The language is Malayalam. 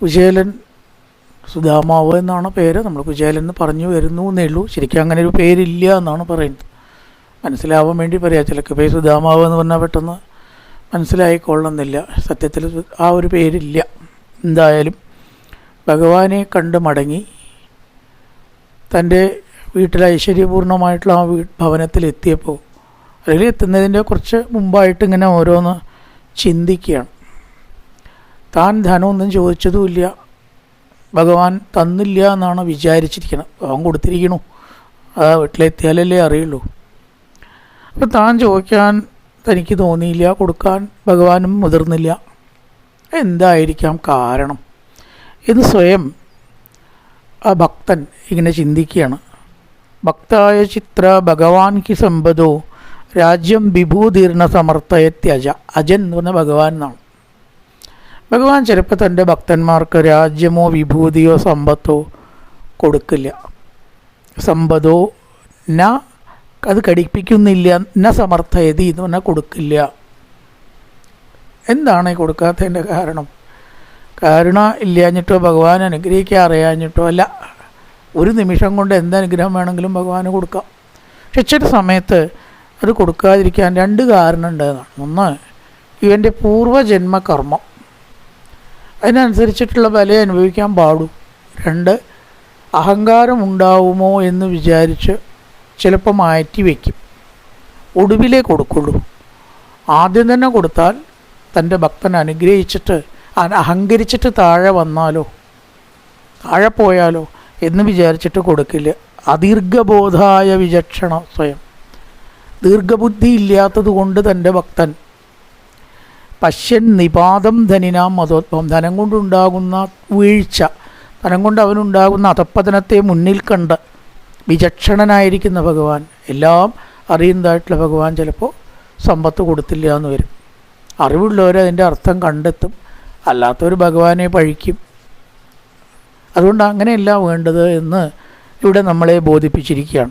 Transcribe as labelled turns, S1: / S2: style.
S1: കുചേലൻ സുധാമാവ് എന്നാണ് പേര്? നമ്മൾ കുചേലൻ എന്ന് പറഞ്ഞു വരുന്നു എന്നേ ഉള്ളൂ ശരിക്കും അങ്ങനെ ഒരു പേരില്ല എന്നാണ് പറയുന്നത്. മനസ്സിലാവാൻ വേണ്ടി പറയാം. ചിലക്ക് പേര് സുധാമാവ് എന്ന് പറഞ്ഞാൽ പെട്ടെന്ന് മനസ്സിലായിക്കൊള്ളുന്നില്ല സത്യത്തിൽ ആ ഒരു പേരില്ല. എന്തായാലും ഭഗവാനെ കണ്ട് മടങ്ങി തന്റെ വീട്ടിൽ ഐശ്വര്യപൂർണമായിട്ടുള്ള ആ വീ ഭവനത്തിലെത്തിയപ്പോൾ അല്ലെങ്കിൽ എത്തുന്നതിന്റെ കുറച്ച് മുമ്പായിട്ട് ഇങ്ങനെ ഓരോന്ന് ചിന്തിക്കുകയാണ്. താൻ ധനമൊന്നും ചോദിച്ചതുമില്ല. ഭഗവാൻ തന്നില്ല എന്നാണ് വിചാരിച്ചിരിക്കുന്നത്. അവൻ കൊടുത്തിരിക്കണു. ആ വീട്ടിലെത്തിയാലല്ലേ അറിയുള്ളൂ. അപ്പം താൻ ചോദിക്കാൻ തനിക്ക് തോന്നിയില്ല. കൊടുക്കാൻ ഭഗവാനും മുതിർന്നില്ല. എന്തായിരിക്കാം കാരണം? എന്ന് സ്വയം ആ ഭക്തൻ ഇങ്ങനെ ചിന്തിക്കുകയാണ്. ഭക്തായ ചിത്ര ഭഗവാൻ കി സമ്പതോ രാജ്യം വിഭൂതീർണ സമർത്ഥയത്യജ അജൻ എന്ന് പറഞ്ഞ ഭഗവാൻ എന്നാണ്. ഭഗവാൻ ചിലപ്പോൾ തന്റെ ഭക്തന്മാർക്ക് രാജ്യമോ വിഭൂതിയോ സമ്പത്തോ കൊടുക്കില്ല. സമ്പതോ ന അത് കടിപ്പിക്കുന്നില്ല ന സമർത്ഥയതി എന്ന് പറഞ്ഞാൽ കൊടുക്കില്ല. എന്താണ് കൊടുക്കാത്തതിന്റെ കാരണം? കരുണ ഇല്ലാഞ്ഞിട്ടോ ഭഗവാൻ അനുഗ്രഹിക്കാൻ അറിയാഞ്ഞിട്ടോ അല്ല ഒരു നിമിഷം കൊണ്ട് എന്ത് അനുഗ്രഹം വേണമെങ്കിലും ഭഗവാന് കൊടുക്കാം. പക്ഷെ ചില സമയത്ത് അത് കൊടുക്കാതിരിക്കാൻ രണ്ട് കാരണം ഉണ്ടെന്നാണ് ഒന്ന് ഇവന്റെ പൂർവജന്മ കർമ്മം അതിനനുസരിച്ചിട്ടുള്ള ബല അനുഭവിക്കാൻ പാടും. രണ്ട് അഹങ്കാരം ഉണ്ടാവുമോ എന്ന് വിചാരിച്ച് ചിലപ്പോൾ മാറ്റി വയ്ക്കും. ഒടുവിലേ കൊടുക്കുള്ളൂ. ആദ്യം തന്നെ കൊടുത്താൽ തന്റെ ഭക്തൻ അനുഗ്രഹിച്ചിട്ട് അഹങ്കരിച്ചിട്ട് താഴെ വന്നാലോ? താഴെ പോയാലോ എന്ന് വിചാരിച്ചിട്ട് കൊടുക്കില്ല. അദീർഘബോധായ വിചക്ഷണ സ്വയം. ദീർഘബുദ്ധി ഇല്ലാത്തത് കൊണ്ട് തന്റെ ഭക്തൻ പശ്യൻ നിപാതം ധനിനാം മതോത്ഭവം. ധനം കൊണ്ടുണ്ടാകുന്ന വീഴ്ച ധനം കൊണ്ട് അവനുണ്ടാകുന്ന അധപ്പതനത്തെ മുന്നിൽ കണ്ട് വിചക്ഷണനായിരിക്കുന്ന ഭഗവാൻ. എല്ലാം അറിയുന്നതായിട്ടുള്ള ഭഗവാൻ ചിലപ്പോൾ സമ്പത്ത് കൊടുത്തില്ല എന്ന് വരും. അറിവുള്ളവർ അതിന്റെ അർത്ഥം കണ്ടെത്തും. അല്ലാത്തവർ ഭഗവാനെ പഴിക്കും. അതുകൊണ്ട് അങ്ങനെയല്ല വേണ്ടത് എന്ന് ഇവിടെ നമ്മളെ ബോധിപ്പിച്ചിരിക്കുകയാണ്.